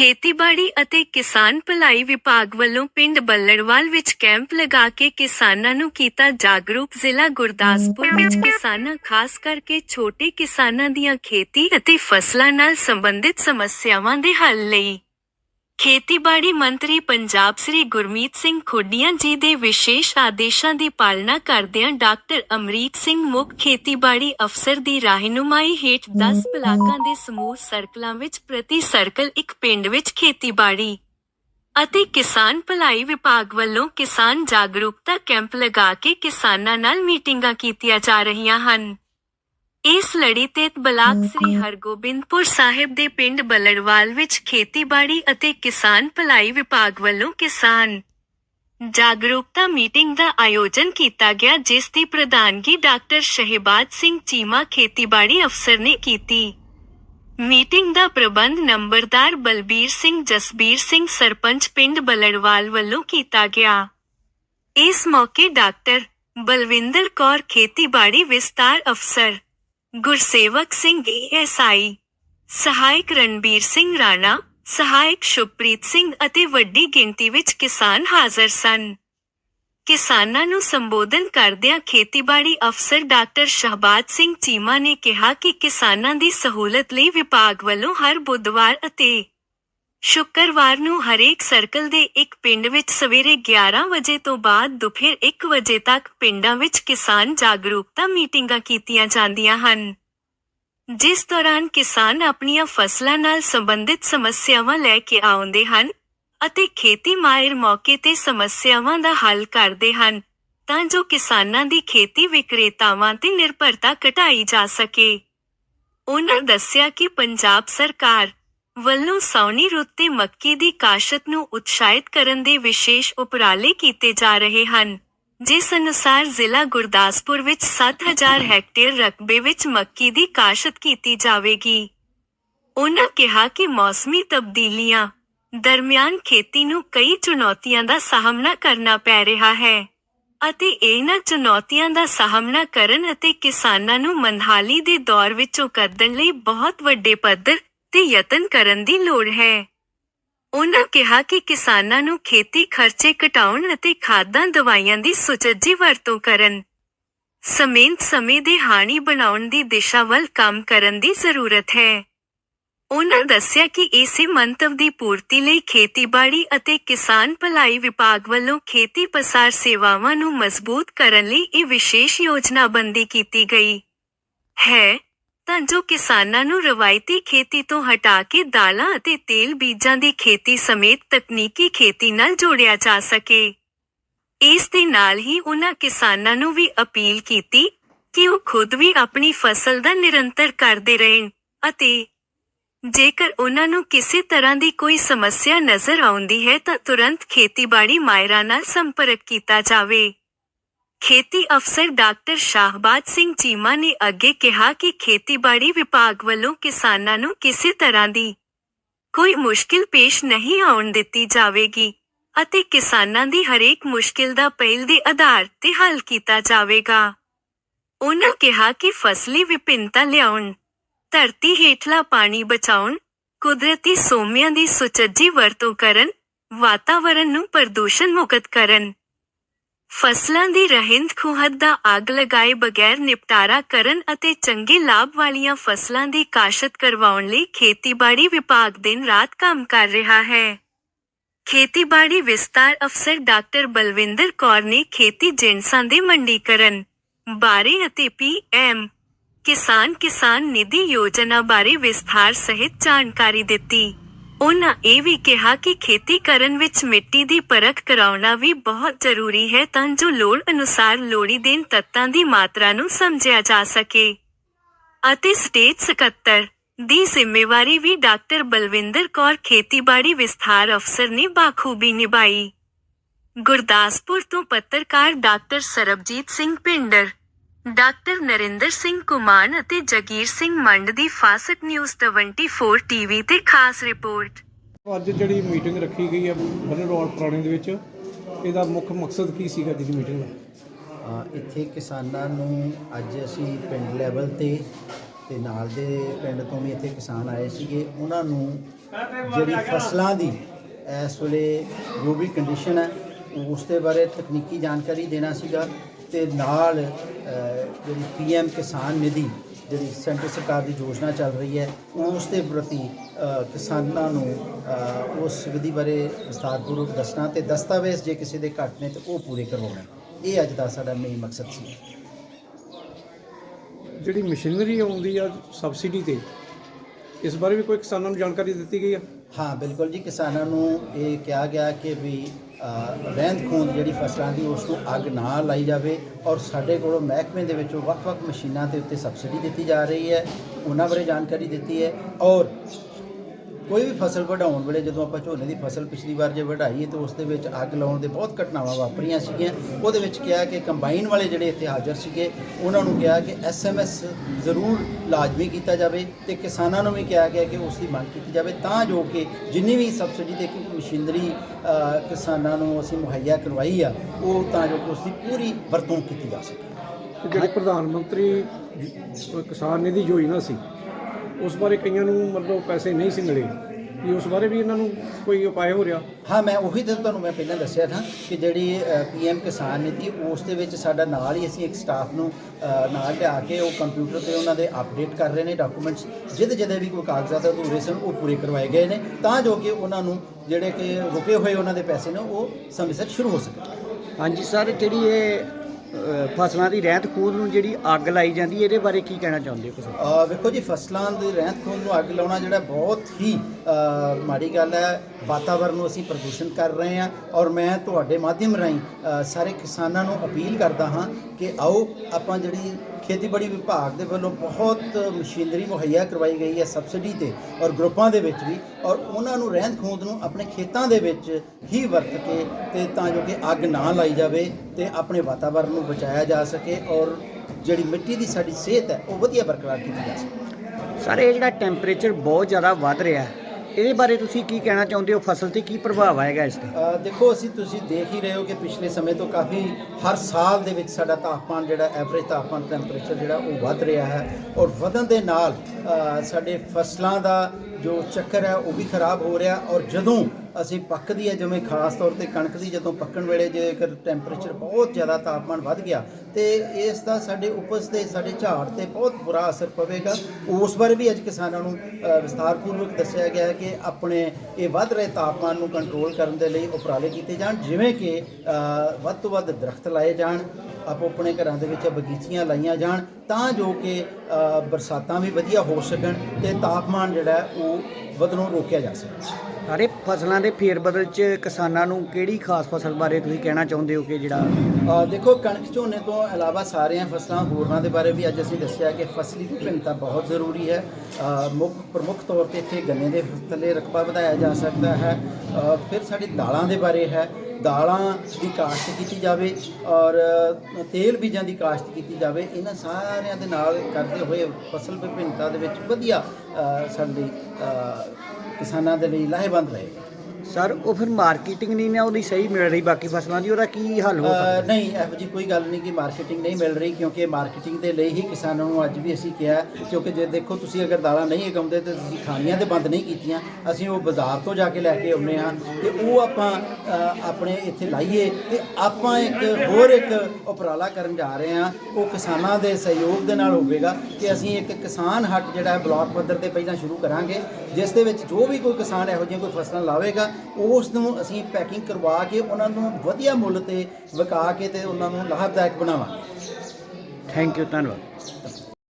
ਖੇਤੀਬਾੜੀ ਅਤੇ ਕਿਸਾਨ ਭਲਾਈ ਵਿਭਾਗ ਵੱਲੋਂ ਪਿੰਡ ਬੱਲੜਵਾਲ ਵਿੱਚ ਕੈਂਪ ਲਗਾ ਕੇ ਕਿਸਾਨਾਂ ਨੂੰ ਕੀਤਾ ਜਾਗਰੂਕ ਜ਼ਿਲ੍ਹਾ ਗੁਰਦਾਸਪੁਰ ਵਿੱਚ ਕਿਸਾਨਾਂ, ਖਾਸ ਕਰਕੇ ਛੋਟੇ ਕਿਸਾਨਾਂ ਦੀਆਂ ਖੇਤੀ ਅਤੇ ਫਸਲਾਂ ਨਾਲ ਸੰਬੰਧਿਤ ਸਮੱਸਿਆਵਾਂ ਦੇ ਹੱਲ ਲਈ। ਖੇਤੀਬਾੜੀ ਮੰਤਰੀ ਪੰਜਾਬ ਸ੍ਰੀ ਗੁਰਮੀਤ ਸਿੰਘ ਖੁੱਡੀਆਂ ਜੀ ਦੇ ਵਿਸ਼ੇਸ਼ ਆਦੇਸ਼ਾਂ ਦੀ ਪਾਲਣਾ ਕਰਦਿਆਂ ਡਾਕਟਰ ਅਮਰੀਕ ਸਿੰਘ ਮੁੱਖ ਖੇਤੀਬਾੜੀ ਅਫਸਰ ਦੀ ਰਹਿਨੁਮਾਈ ਹੇਠ 10 ਬਲਾਕਾਂ ਦੇ ਸਮੂਹ ਸਰਕਲਾਂ ਵਿੱਚ ਪ੍ਰਤੀ ਸਰਕਲ ਇੱਕ ਪਿੰਡ ਵਿੱਚ ਖੇਤੀਬਾੜੀ ਅਤੇ ਕਿਸਾਨ ਭਲਾਈ ਵਿਭਾਗ ਵੱਲੋਂ ਕਿਸਾਨ ਜਾਗਰੂਕਤਾ ਕੈਂਪ ਲਗਾ ਕੇ ਕਿਸਾਨਾਂ ਨਾਲ ਮੀਟਿੰਗਾਂ ਕੀਤੀਆਂ ਜਾ ਰਹੀਆਂ ਹਨ। ਇਸ ਲੜੀ ਤਹਿਤ ਬਲਾਕ ਸ੍ਰੀ ਹਰਗੋਬਿੰਦਪੁਰ ਸਾਹਿਬ ਦੇ ਪਿੰਡ ਬਲੜਵਾਲ ਵਿੱਚ ਖੇਤੀਬਾੜੀ ਅਤੇ ਕਿਸਾਨ ਭਲਾਈ ਵਿਭਾਗ ਵੱਲੋਂ ਕਿਸਾਨ ਜਾਗਰੂਕਤਾ ਮੀਟਿੰਗ ਦਾ ਆਯੋਜਨ ਕੀਤਾ ਗਿਆ ਜਿਸ ਦੀ ਪ੍ਰਧਾਨਗੀ ਡਾਕਟਰ ਸ਼ਹਿਬਾਜ਼ ਸਿੰਘ ਚੀਮਾ ਖੇਤੀਬਾੜੀ ਅਫਸਰ ਨੇ ਕੀਤੀ। ਮੀਟਿੰਗ ਦਾ ਪ੍ਰਬੰਧ ਨੰਬਰਦਾਰ ਬਲਬੀਰ ਸਿੰਘ ਜਸਬੀਰ ਸਿੰਘ ਸਰਪੰਚ ਪਿੰਡ ਬਲੜਵਾਲ ਵੱਲੋਂ ਕੀਤਾ ਗਿਆ। ਇਸ ਮੌਕੇ ਡਾਕਟਰ ਬਲਵਿੰਦਰ ਕੌਰ ਖੇਤੀਬਾੜੀ ਵਿਸਤਾਰ ਅਫਸਰ ਗੁਰਸੇਵਕ ਸਿੰਘ ਏਐਸਆਈ ਸਹਾਇਕ ਰਣਬੀਰ ਸਿੰਘ ਰਾਣਾ, ਸਹਾਇਕ ਸ਼ੁਭਪ੍ਰੀਤ ਸਿੰਘ ਅਤੇ ਵੱਡੀ ਗਿਣਤੀ ਵਿੱਚ ਕਿਸਾਨ ਹਾਜ਼ਰ ਸਨ। ਕਿਸਾਨਾਂ ਨੂੰ ਸੰਬੋਧਨ ਕਰਦਿਆਂ ਖੇਤੀਬਾੜੀ ਅਫਸਰ ਡਾਕਟਰ ਸ਼ਹਬਾਜ਼ ਸਿੰਘ ਚੀਮਾ ਨੇ ਕਿਹਾ ਕਿ ਕਿਸਾਨਾਂ ਦੀ ਸਹੂਲਤ ਲਈ ਵਿਭਾਗ ਵੱਲੋਂ ਹਰ ਬੁੱਧਵਾਰ ਅਤੇ ਸ਼ੁੱਕਰਵਾਰ ਨੂੰ ਹਰੇਕ ਸਰਕਲ ਦੇ ਇੱਕ ਪਿੰਡ ਵਿੱਚ ਸਵੇਰੇ 11 ਵਜੇ ਤੋਂ ਬਾਅਦ ਦੁਪਹਿਰ 1 ਵਜੇ ਤੱਕ ਪਿੰਡਾਂ ਵਿੱਚ ਕਿਸਾਨ ਜਾਗਰੂਕਤਾ ਮੀਟਿੰਗਾਂ ਕੀਤੀਆਂ ਜਾਂਦੀਆਂ ਹਨ, ਜਿਸ ਦੌਰਾਨ ਕਿਸਾਨ ਆਪਣੀਆਂ ਫਸਲਾਂ ਨਾਲ ਸੰਬੰਧਿਤ ਸਮੱਸਿਆਵਾਂ ਲੈ ਕੇ ਆਉਂਦੇ ਹਨ ਅਤੇ ਖੇਤੀ ਮਾਹਿਰ ਮੌਕੇ ਤੇ ਸਮੱਸਿਆਵਾਂ ਦਾ ਹੱਲ ਕਰਦੇ ਹਨ ਤਾਂ ਜੋ ਕਿਸਾਨਾਂ ਦੀ ਖੇਤੀ ਵਿਕਰੇਤਾਵਾਂ ਤੇ ਨਿਰਭਰਤਾ ਘਟਾਈ ਜਾ ਸਕੇ। ਉਹਨਾਂ ਦੱਸਿਆ ਕਿ ਪੰਜਾਬ ਸਰਕਾਰ ਵੱਲੋਂ ਸੌਣੀ ਰੁੱਤ ਤੇ ਮੱਕੀ ਦੀ ਕਾਸ਼ਤ ਨੂੰ ਉਤਸ਼ਾਹਿਤ ਕਰਨ ਦੇ ਵਿਸ਼ੇਸ਼ ਉਪਰਾਲੇ ਕੀਤੇ ਜਾ ਰਹੇ ਹਨ, ਜਿਸ ਅਨੁਸਾਰ ਜ਼ਿਲ੍ਹਾ ਗੁਰਦਾਸਪੁਰ ਵਿੱਚ 7000 ਹੈਕਟੇਅਰ ਰਕਬੇ ਵਿੱਚ ਮੱਕੀ ਦੀ ਕਾਸ਼ਤ ਕੀਤੀ ਜਾਵੇਗੀ। ਉਹਨਾਂ ਕਿਹਾ ਕਿ ਮੌਸਮੀ ਤਬਦੀਲੀਆਂ ਦਰਮਿਆਨ ਖੇਤੀ ਨੂੰ ਕਈ ਚੁਣੌਤੀਆਂ ਦਾ ਸਾਹਮਣਾ ਕਰਨਾ ਪੈ ਰਿਹਾ ਹੈ ਅਤੇ ਇਹਨਾਂ ਚੁਣੌਤੀਆਂ ਦਾ ਸਾਹਮਣਾ ਕਰਨ ਅਤੇ ਕਿਸਾਨਾਂ ਨੂੰ ਮਨਹਾਲੀ ਦੇ ਦੌਰ ਵਿੱਚੋਂ ਕੱਢਣ ਲਈ ਬਹੁਤ ਵੱਡੇ ਪੱਧਰ ਤੇ ਯਤਨ ਕਰਨ ਦੀ ਲੋੜ ਹੈ। ਉਹਨਾਂ ਕਿਹਾ ਕਿ ਕਿਸਾਨਾਂ ਨੂੰ ਖੇਤੀ ਖਰਚੇ ਘਟਾਉਣ ਅਤੇ ਖਾਦਾਂ ਦਵਾਈਆਂ ਦੀ ਸੁਚੱਜੀ ਵਰਤੋਂ ਕਰਨ। ਸਮੇਂਤ ਸਮੇਂ ਦੇ ਹਾਣੀ ਬਣਾਉਣ ਦੀ ਦਿਸ਼ਾ ਵੱਲ ਕੰਮ ਕਰਨ ਦੀ ਜ਼ਰੂਰਤ ਹੈ। ਉਹਨਾਂ ਦੱਸਿਆ ਕਿ ਇਸੇ ਮੰਤਵ ਦੀ ਪੂਰਤੀ ਲਈ ਖੇਤੀਬਾੜੀ ਅਤੇ ਕਿਸਾਨ ਭਲਾਈ ਵਿਭਾਗ ਵੱਲੋਂ ਖੇਤੀ ਪਸਾਰ ਸੇਵਾਵਾਂ ਨੂੰ ਮਜ਼ਬੂਤ ਕਰਨ ਲਈ ਇਹ ਵਿਸ਼ੇਸ਼ ਯੋਜਨਾਬੰਦੀ ਕੀਤੀ ਗਈ ਹੈ। ਤਾਂ ਜੋ ਕਿਸਾਨਾਂ ਨੂੰ ਰਵਾਇਤੀ ਖੇਤੀ ਤੋਂ ਹਟਾ ਕੇ ਦਾਲਾਂ ਅਤੇ ਤੇਲ ਬੀਜਾਂ ਦੀ ਖੇਤੀ ਸਮੇਤ ਤਕਨੀਕੀ ਖੇਤੀ ਨਾਲ ਜੋੜਿਆ ਜਾ ਸਕੇ। ਇਸ ਦੇ ਨਾਲ ਹੀ ਉਹਨਾਂ ਕਿਸਾਨਾਂ ਨੂੰ ਵੀ ਅਪੀਲ ਕੀਤੀ ਕਿ ਉਹ ਖੁਦ ਵੀ ਆਪਣੀ ਫਸਲ ਦਾ ਨਿਰੰਤਰ ਕਰਦੇ ਰਹਿਣ ਅਤੇ ਜੇਕਰ ਉਹਨਾਂ ਨੂੰ ਕਿਸੇ ਤਰ੍ਹਾਂ ਦੀ ਕੋਈ ਸਮੱਸਿਆ ਨਜ਼ਰ ਆਉਂਦੀ ਹੈ ਤਾਂ ਤੁਰੰਤ ਖੇਤੀਬਾੜੀ ਮਾਇਰਾਂ ਨਾਲ ਸੰਪਰਕ ਕੀਤਾ ਜਾਵੇ। ਖੇਤੀ ਅਫਸਰ ਡਾਕਟਰ ਸ਼ਾਹਬਾਜ਼ ਸਿੰਘ ਚੀਮਾ ਨੇ ਅੱਗੇ ਕਿਹਾ ਕਿ ਖੇਤੀਬਾੜੀ ਵਿਭਾਗ ਵੱਲੋਂ ਕਿਸਾਨਾਂ ਨੂੰ ਕਿਸੇ ਤਰ੍ਹਾਂ ਦੀ ਕੋਈ ਮੁਸ਼ਕਿਲ ਪੇਸ਼ ਨਹੀਂ ਆਉਣ ਦਿੱਤੀ ਜਾਵੇਗੀ ਅਤੇ ਕਿਸਾਨਾਂ ਦੀ ਹਰੇਕ ਮੁਸ਼ਕਿਲ ਦਾ ਪਹਿਲ ਦੇ ਆਧਾਰ ਤੇ ਹੱਲ ਕੀਤਾ ਜਾਵੇਗਾ। ਉਹਨਾਂ ਕਿਹਾ ਕਿ ਫਸਲੀ ਵਿਭਿੰਨਤਾ ਲਿਆਉਣ, ਧਰਤੀ ਹੇਠਲਾ ਪਾਣੀ ਬਚਾਉਣ, ਕੁਦਰਤੀ ਸੋਮਿਆਂ ਦੀ ਸੁਚੱਜੀ ਵਰਤੋਂ ਕਰਨ ਵਾਤਾਵਰਣ ਨੂੰ ਪ੍ਰਦੂਸ਼ਣ ਮੁਕਤ ਕਰਨ ਫਸਲਾਂ ਦੀ ਰਹਿੰਦ ਖੂਹਦ ਦਾ ਅੱਗ ਲਗਾਏ ਬਗੈਰ ਨਿਪਟਾਰਾ ਕਰਨ ਅਤੇ ਚੰਗੇ ਲਾਭ ਵਾਲੀਆਂ ਫਸਲਾਂ ਦੀ ਕਾਸ਼ਤ ਕਰਵਾਉਣ ਲਈ ਖੇਤੀਬਾੜੀ ਵਿਭਾਗ ਦਿਨ ਰਾਤ ਕੰਮ ਕਰ ਰਿਹਾ ਹੈ ਖੇਤੀਬਾੜੀ ਵਿਸਤਾਰ ਅਫਸਰ ਡਾਕਟਰ ਬਲਵਿੰਦਰ ਕੌਰ ਨੇ ਖੇਤੀ ਜਿਣਸਾਂ ਦੇ ਮੰਡੀਕਰਨ, ਬਾਰੇ ਅਤੇ ਪੀ.ਐਮ. ਕਿਸਾਨ ਕਿਸਾਨ ਨਿਧੀ ਯੋਜਨਾ ਬਾਰੇ ਵਿਸਥਾਰ ਸਹਿਤ ਜਾਣਕਾਰੀ ਦਿੱਤੀ ਉਨ੍ਹਾਂ ਇਹ ਵੀ ਕਿਹਾ ਕਿ ਖੇਤੀ ਕਰਨ ਵਿੱਚ ਮਿੱਟੀ ਦੀ ਪਰਖ ਕਰਾਉਣਾ ਵੀ ਬਹੁਤ ਜ਼ਰੂਰੀ ਹੈ ਤਾਂ ਜੋ ਲੋੜ ਅਨੁਸਾਰ ਲੋੜੀਂਦੇ ਤੱਤਾਂ ਦੀ ਮਾਤਰਾ ਨੂੰ ਸਮਝਿਆ ਜਾ ਸਕੇ। ਅਤੇ ਸਟੇਟ ਸਕੱਤਰ ਦੀ ਜ਼ਿੰਮੇਵਾਰੀ ਵੀ ਡਾਕਟਰ ਬਲਵਿੰਦਰ ਕੌਰ ਖੇਤੀਬਾੜੀ ਵਿਸਥਾਰ ਅਫਸਰ ਨੇ ਬਾਖੂਬੀ ਨਿਭਾਈ। ਗੁਰਦਾਸਪੁਰ ਤੋਂ ਪੱਤਰਕਾਰ ਡਾਕਟਰ ਸਰਬਜੀਤ ਸਿੰਘ ਪਿੰਡਰ ਡਾਕਟਰ ਨਰਿੰਦਰ ਸਿੰਘ ਕੁਮਾਨ ਅਤੇ ਜਗੀਰ ਸਿੰਘ ਮੰਡ ਦੀ ਫਾਸਟ ਨਿਊਜ਼ 24 ਟੀਵੀ ਤੇ ਖਾਸ ਰਿਪੋਰਟ। ਅੱਜ ਜਿਹੜੀ ਮੀਟਿੰਗ ਰੱਖੀ ਗਈ ਹੈ ਬਨਰੋਲ ਪੁਰਾਣੇ ਦੇ ਵਿੱਚ ਇਹਦਾ ਮੁੱਖ ਮਕਸਦ ਕੀ ਸੀਗਾ ਜੀ ਮੀਟਿੰਗ ਦਾ ਇੱਥੇ ਕਿਸਾਨਾਂ ਨੂੰ ਅੱਜ ਅਸੀਂ ਪਿੰਡ ਲੈਵਲ ਤੇ ਤੇ ਨਾਲ ਦੇ ਪਿੰਡ ਤੋਂ ਵੀ ਇੱਥੇ ਕਿਸਾਨ ਆਏ ਸੀਗੇ। ਉਹਨਾਂ ਨੂੰ ਜਿਹੜੀ ਫਸਲਾਂ ਦੀ ਇਸ ਵੇਲੇ ਜੋ ਵੀ ਕੰਡੀਸ਼ਨ ਹੈ ਉਸ ਦੇ ਬਾਰੇ ਤਕਨੀਕੀ ਜਾਣਕਾਰੀ ਦੇਣਾ ਸੀਗਾ। ਤੇ ਨਾਲ ਜਿਹੜੀ ਪੀਐਮ ਕਿਸਾਨ ਨਿਧੀ ਜਿਹੜੀ ਸੈਂਟਰ ਸਰਕਾਰ ਦੀ ਯੋਜਨਾ ਚੱਲ ਰਹੀ ਹੈ ਉਸ ਦੇ ਪ੍ਰਤੀ ਕਿਸਾਨਾਂ ਨੂੰ ਉਸ ਵਿਧੀ ਬਾਰੇ ਵਿਸਤਾਰਪੂਰਵਕ ਦੱਸਣਾ ਤੇ ਦਸਤਾਵੇਜ਼ ਜੇ ਕਿਸੇ ਦੇ ਘੱਟ ਨੇ ਤੇ ਉਹ ਪੂਰੇ ਕਰਵਾਉਣਾ। ਇਹ ਅੱਜ ਦਾ ਸਾਡਾ ਮੇਨ ਮਕਸਦ ਸੀ। ਜਿਹੜੀ ਮਸ਼ੀਨਰੀ ਆਉਂਦੀ ਆ ਸਬਸਿਡੀ ਤੇ ਇਸ ਬਾਰੇ ਵੀ ਕੋਈ ਕਿਸਾਨਾਂ ਨੂੰ ਜਾਣਕਾਰੀ ਦਿੱਤੀ ਗਈ ਆ? ਹਾਂ ਬਿਲਕੁਲ ਜੀ। ਕਿਸਾਨਾਂ ਨੂੰ ਇਹ ਕਿਹਾ ਗਿਆ ਕਿ ਵੀ ਰਹਿੰਦ ਖੂੰਹਦ ਜਿਹੜੀ ਫਸਲਾਂ ਦੀ ਉਸ ਨੂੰ ਅੱਗ ਨਾ ਲਾਈ ਜਾਵੇ ਔਰ ਸਾਡੇ ਕੋਲੋਂ ਮਹਿਕਮੇ ਦੇ ਵਿੱਚੋਂ ਵੱਖ-ਵੱਖ ਮਸ਼ੀਨਾਂ ਦੇ ਉੱਤੇ ਸਬਸਿਡੀ ਦਿੱਤੀ ਜਾ ਰਹੀ ਹੈ, ਉਹਨਾਂ ਬਾਰੇ ਜਾਣਕਾਰੀ ਦਿੱਤੀ ਹੈ ਔਰ ਕੋਈ ਵੀ ਫਸਲ ਵਢਾਉਣ ਵੇਲੇ ਜਦੋਂ ਆਪਾਂ ਝੋਨੇ ਦੀ ਫਸਲ ਪਿਛਲੀ ਵਾਰ ਜੇ ਵਢਾਈ ਤਾਂ ਉਸ ਦੇ ਵਿੱਚ ਅੱਗ ਲਾਉਣ ਦੇ ਬਹੁਤ ਘਟਨਾਵਾਂ ਵਾਪਰੀਆਂ ਸੀਗੀਆਂ। ਉਹਦੇ ਵਿੱਚ ਕਿਹਾ ਕਿ ਕੰਬਾਈਨ ਵਾਲੇ ਜਿਹੜੇ ਇੱਥੇ ਹਾਜ਼ਰ ਸੀਗੇ, ਉਹਨਾਂ ਨੂੰ ਕਿਹਾ ਕਿ ਐਸਐਮਐਸ ਜ਼ਰੂਰ ਲਾਜ਼ਮੀ ਕੀਤਾ ਜਾਵੇ ਤੇ ਕਿਸਾਨਾਂ ਨੂੰ ਵੀ ਕਿਹਾ ਗਿਆ ਕਿ ਉਸ ਦੀ ਮੰਗ ਕੀਤੀ ਜਾਵੇ ਤਾਂ ਜੋ ਕਿ ਜਿੰਨੀ ਵੀ ਸਬਸਿਡੀ ਤੇ ਮਸ਼ੀਨਰੀ ਕਿਸਾਨਾਂ ਨੂੰ ਅਸੀਂ ਮੁਹੱਈਆ ਕਰਵਾਈ ਆ, ਉਹ ਤਾਂ ਜੋ ਕਿ ਉਸ ਦੀ ਪੂਰੀ ਵਰਤੋਂ ਕੀਤੀ ਜਾ ਸਕੇ। ਤੇ ਜਿਹੜੀ ਪ੍ਰਧਾਨ ਮੰਤਰੀ ਕਿਸਾਨ ਨਿਧੀ ਯੋਜਨਾ ਸੀ ਉਸ ਬਾਰੇ ਕਈਆਂ ਨੂੰ ਮਤਲਬ ਪੈਸੇ ਨਹੀਂ ਸੀ ਮਿਲੇ। ਕੀ ਉਸ ਬਾਰੇ ਵੀ ਇਹਨਾਂ ਨੂੰ ਕੋਈ ਉਪਾਅ ਹੋ ਰਿਹਾ? ਹਾਂ ਮੈਂ ਉਹੀ ਤਾਂ ਤੁਹਾਨੂੰ ਮੈਂ ਪਹਿਲਾਂ ਦੱਸਿਆ ਥਾ ਕਿ ਜਿਹੜੀ ਪੀਐਮ ਕਿਸਾਨ ਨੀਤੀ ਉਸ ਦੇ ਵਿੱਚ ਸਾਡਾ ਨਾਲ ਹੀ ਅਸੀਂ ਇੱਕ ਸਟਾਫ ਨੂੰ ਨਾਲ ਲਿਆ ਕੇ ਉਹ ਕੰਪਿਊਟਰ ਤੇ ਉਹਨਾਂ ਦੇ ਅਪਡੇਟ ਕਰ ਰਹੇ ਨੇ ਡਾਕੂਮੈਂਟਸ ਜਿਹਦੇ ਜਿਹਦੇ ਵੀ ਕੋਈ ਕਾਗਜ਼ਾਤ ਅਧੂਰੇ ਸਨ ਉਹ ਪੂਰੇ ਕਰਵਾਏ ਗਏ ਨੇ ਤਾਂ ਜੋ ਕਿ ਉਹਨਾਂ ਨੂੰ ਜਿਹੜੇ ਕਿ ਰੁਕੇ ਹੋਏ ਉਹਨਾਂ ਦੇ ਪੈਸੇ ਨੇ ਉਹ ਸਮੇਂ ਸਿਰ ਸ਼ੁਰੂ ਹੋ ਸਕਣ। ਹਾਂਜੀ ਸਰ ਜਿਹੜੀ ਇਹ ਫਸਲਾਂ ਦੀ ਰਹਿੰਦ ਖੂੰਹਦ ਨੂੰ ਜਿਹੜੀ ਅੱਗ ਲਾਈ ਜਾਂਦੀ ਹੈ ਇਹਦੇ ਬਾਰੇ ਕੀ ਕਹਿਣਾ ਚਾਹੁੰਦੇ ਹੋ ਤੁਸੀਂ? ਅ, ਵੇਖੋ ਜੀ ਫਸਲਾਂ ਦੀ ਰਹਿੰਦ ਖੂੰਹਦ ਨੂੰ ਅੱਗ ਲਾਉਣਾ ਜਿਹੜਾ ਬਹੁਤ ਹੀ ਮਾੜੀ ਗੱਲ ਹੈ। ਵਾਤਾਵਰਨ ਨੂੰ ਅਸੀਂ ਪ੍ਰਦੂਸ਼ਣ ਕਰ ਰਹੇ ਹਾਂ ਔਰ ਮੈਂ ਤੁਹਾਡੇ ਮਾਧਿਅਮ ਰਾਹੀਂ ਸਾਰੇ ਕਿਸਾਨਾਂ ਨੂੰ ਅਪੀਲ ਕਰਦਾ ਹਾਂ ਕਿ ਆਓ ਆਪਾਂ ਜਿਹੜੀ ਖੇਤੀਬਾੜੀ ਵਿਭਾਗ ਦੇ ਵੱਲੋਂ ਬਹੁਤ ਮਸ਼ੀਨਰੀ ਮੁਹੱਈਆ ਕਰਵਾਈ ਗਈ ਹੈ ਸਬਸਿਡੀ ਤੇ ਔਰ ਗਰੁੱਪਾਂ ਦੇ ਵਿੱਚ ਵੀ ਔਰ ਉਹਨਾਂ ਨੂੰ ਰਹਿੰਦ ਖੂੰਹਦ ਨੂੰ ਆਪਣੇ ਖੇਤਾਂ ਦੇ ਵਿੱਚ ਹੀ ਵਰਤ ਕੇ ਤੇ ਤਾਂ ਜੋ ਕਿ ਅੱਗ ਨਾ ਲਾਈ ਜਾਵੇ ਤੇ ਆਪਣੇ ਵਾਤਾਵਰਣ ਨੂੰ ਬਚਾਇਆ ਜਾ ਸਕੇ ਔਰ ਜਿਹੜੀ ਮਿੱਟੀ ਦੀ ਸਾਡੀ ਸਿਹਤ ਹੈ ਉਹ ਵਧੀਆ ਬਰਕਰਾਰ ਕੀਤੀ ਜਾ ਸਕੇ। ਸਰ, ਇਹ ਜਿਹੜਾ ਟੈਂਪਰੇਚਰ ਬਹੁਤ ਜ਼ਿਆਦਾ ਵੱਧ ਰਿਹਾ ਹੈ ਇਹਦੇ ਬਾਰੇ ਤੁਸੀਂ ਕੀ ਕਹਿਣਾ ਚਾਹੁੰਦੇ ਹੋ? ਫਸਲ ਤੇ ਕੀ ਪ੍ਰਭਾਵ ਆਏਗਾ ਇਸ ਦਾ ਅ, ਦੇਖੋ ਅਸੀਂ ਤੁਸੀਂ ਦੇਖ ਹੀ ਰਹੇ ਹੋ ਕਿ ਪਿਛਲੇ ਸਮੇਂ ਤੋਂ ਕਾਫੀ ਹਰ ਸਾਲ ਦੇ ਵਿੱਚ ਸਾਡਾ ਤਾਪਮਾਨ ਜਿਹੜਾ ਐਵਰੇਜ ਤਾਪਮਾਨ ਟੈਂਪਰੇਚਰ ਜਿਹੜਾ ਉਹ ਵੱਧ ਰਿਹਾ ਹੈ ਔਰ ਵਧਣ ਦੇ ਨਾਲ ਅ, ਸਾਡੇ ਫਸਲਾਂ ਦਾ ਜੋ ਚੱਕਰ ਹੈ ਉਹ ਵੀ ਖਰਾਬ ਹੋ ਰਿਹਾ ਔਰ ਜਦੋਂ ਅਸੀਂ ਪੱਕਦੀ ਹੈ ਜਿਵੇਂ ਖਾਸ ਤੌਰ ਤੇ ਕਣਕ ਦੀ ਜਦੋਂ ਪੱਕਣ ਵੇਲੇ ਜੇਕਰ ਟੈਂਪਰੇਚਰ ਬਹੁਤ ਜ਼ਿਆਦਾ ਤਾਪਮਾਨ ਵੱਧ ਗਿਆ ਤੇ ਇਸ ਦਾ ਸਾਡੇ ਉਪਜ ਤੇ ਸਾਡੇ ਝਾੜ ਤੇ ਬਹੁਤ ਬੁਰਾ ਅਸਰ ਪਵੇਗਾ। ਉਸ ਬਾਰੇ ਵੀ ਅੱਜ ਕਿਸਾਨਾਂ ਨੂੰ ਅ, ਵਿਸਥਾਰਪੂਰਵਕ ਦੱਸਿਆ ਗਿਆ ਹੈ ਕਿ ਆਪਣੇ ਇਹ ਵੱਧ ਰਹੇ ਤਾਪਮਾਨ ਨੂੰ ਕੰਟਰੋਲ ਕਰਨ ਦੇ ਲਈ ਉਪਰਾਲੇ ਕੀਤੇ ਜਾਣ ਜਿਵੇਂ ਕਿ ਵੱਧ ਤੋਂ ਵੱਧ ਦਰਖਤ ਲਾਏ ਜਾਣ ਆਪੋ ਆਪਣੇ ਘਰਾਂ ਦੇ ਵਿੱਚ ਬਗੀਚੀਆਂ ਲਾਈਆਂ ਜਾਣ ਤਾਂ ਜੋ ਕਿ ਬਰਸਾਤਾਂ ਵੀ ਵਧੀਆ ਹੋ ਸਕਣ ਤੇ ਤਾਪਮਾਨ ਜਿਹੜਾ ਉਹ ਵਧਣੋਂ ਰੋਕਿਆ ਜਾ ਸਕੇ। ਸਾਰੇ ਫਸਲਾਂ ਦੇ ਫੇਰ ਬਦਲ ਚ ਕਿਸਾਨਾਂ ਨੂੰ ਕਿਹੜੀ ਖਾਸ ਫਸਲ ਬਾਰੇ ਤੁਸੀਂ ਕਹਿਣਾ ਚਾਹੁੰਦੇ ਹੋ ਕਿ ਜਿਹੜਾ ਦੇਖੋ ਕਣਕ ਝੋਨੇ ਤੋਂ ਇਲਾਵਾ ਸਾਰੀਆਂ ਫਸਲਾਂ ਹੋਰਨਾਂ ਦੇ ਬਾਰੇ ਵੀ ਅੱਜ ਅਸੀਂ ਦੱਸਿਆ ਕਿ ਫਸਲੀ ਵਿਭਿੰਨਤਾ ਬਹੁਤ ਜ਼ਰੂਰੀ ਹੈ। ਮੁੱਖ ਪ੍ਰਮੁੱਖ ਤੌਰ ਤੇ ਇੱਥੇ ਗੰਨੇ ਦੇ ਥੱਲੇ ਰਕਬਾ ਵਧਾਇਆ ਜਾ ਸਕਦਾ ਹੈ। ਫਿਰ ਸਾਡੀ ਦਾਲਾਂ ਦੇ ਬਾਰੇ ਹੈ। ਦਾਲਾਂ ਦੀ ਕਾਸ਼ਤ ਕੀਤੀ ਜਾਵੇ ਔਰ ਤੇਲ ਬੀਜਾਂ ਦੀ ਕਾਸ਼ਤ ਕੀਤੀ ਜਾਵੇ ਇਹਨਾਂ ਸਾਰਿਆਂ ਦੇ ਨਾਲ ਕਰਦੇ ਹੋਏ ਫਸਲ ਵਿਭਿੰਨਤਾ ਦੇ ਵਿੱਚ ਵਧੀਆ ਅ, ਸਾਡੀ ਕਿਸਾਨਾਂ ਦੇ ਲਈ ਲਾਹੇਵੰਦ ਰਹੇਗਾ। ਸਰ ਉਹ ਫਿਰ ਮਾਰਕੀਟਿੰਗ ਨਹੀਂ ਨਾ ਉਹਦੀ ਸਹੀ ਮਿਲ ਰਹੀ ਬਾਕੀ ਫਸਲਾਂ ਦੀ ਉਹਦਾ ਕੀ ਹੱਲ ਹੋ ਸਕਦਾ? ਨਹੀਂ ਇਹੋ ਜੀ ਕੋਈ ਗੱਲ ਨਹੀਂ ਕਿ ਮਾਰਕੀਟਿੰਗ ਨਹੀਂ ਮਿਲ ਰਹੀ ਕਿਉਂਕਿ ਮਾਰਕੀਟਿੰਗ ਦੇ ਲਈ ਹੀ ਕਿਸਾਨਾਂ ਨੂੰ ਅੱਜ ਵੀ ਅਸੀਂ ਕਿਹਾ ਕਿਉਂਕਿ ਜੇ ਦੇਖੋ ਤੁਸੀਂ ਅਗਰ ਦਾਲਾਂ ਨਹੀਂ ਉਗਾਉਂਦੇ ਤੇ ਤੁਸੀਂ ਖਾਣੀਆਂ ਤੇ ਬੰਦ ਨਹੀਂ ਕੀਤੀਆਂ ਅਸੀਂ ਉਹ ਬਾਜ਼ਾਰ ਤੋਂ ਜਾ ਕੇ ਲੈ ਕੇ ਆਉਂਦੇ ਹਾਂ ਤੇ ਉਹ ਆਪਾਂ ਆਪਣੇ ਇੱਥੇ ਲਾਈਏ ਤੇ ਆਪਾਂ ਇੱਕ ਹੋਰ ਇੱਕ ਉਪਰਾਲਾ ਕਰਨ ਜਾ ਰਹੇ ਹਾਂ ਉਹ ਕਿਸਾਨਾਂ ਦੇ ਸਹਿਯੋਗ ਦੇ ਨਾਲ ਹੋਵੇਗਾ ਕਿ ਅਸੀਂ ਇੱਕ ਕਿਸਾਨ ਹੱਟ ਜਿਹੜਾ ਹੈ ਬਲਾਕ ਪੱਧਰ ਤੇ ਪਹਿਲਾਂ ਸ਼ੁਰੂ ਕਰਾਂਗੇ ਜਿਸ ਦੇ ਵਿੱਚ ਜੋ ਵੀ ਕੋਈ ਕਿਸਾਨ ਇਹੋ ਜਿਹੀਆਂ ਕੋਈ ਫਸਲਾਂ ਲਾਵੇਗਾ ਉਸ ਨੂੰ ਅਸੀਂ ਪੈਕਿੰਗ ਕਰਵਾ ਕੇ ਉਹਨਾਂ ਨੂੰ ਵਧੀਆ ਮੁੱਲ ਤੇ ਵਿਕਾ ਕੇ ਤੇ ਉਹਨਾਂ ਨੂੰ ਲਾਭਦਾਇਕ ਬਣਾਵਾਂਗੇ। ਥੈਂਕ ਯੂ ਧੰਨਵਾਦ।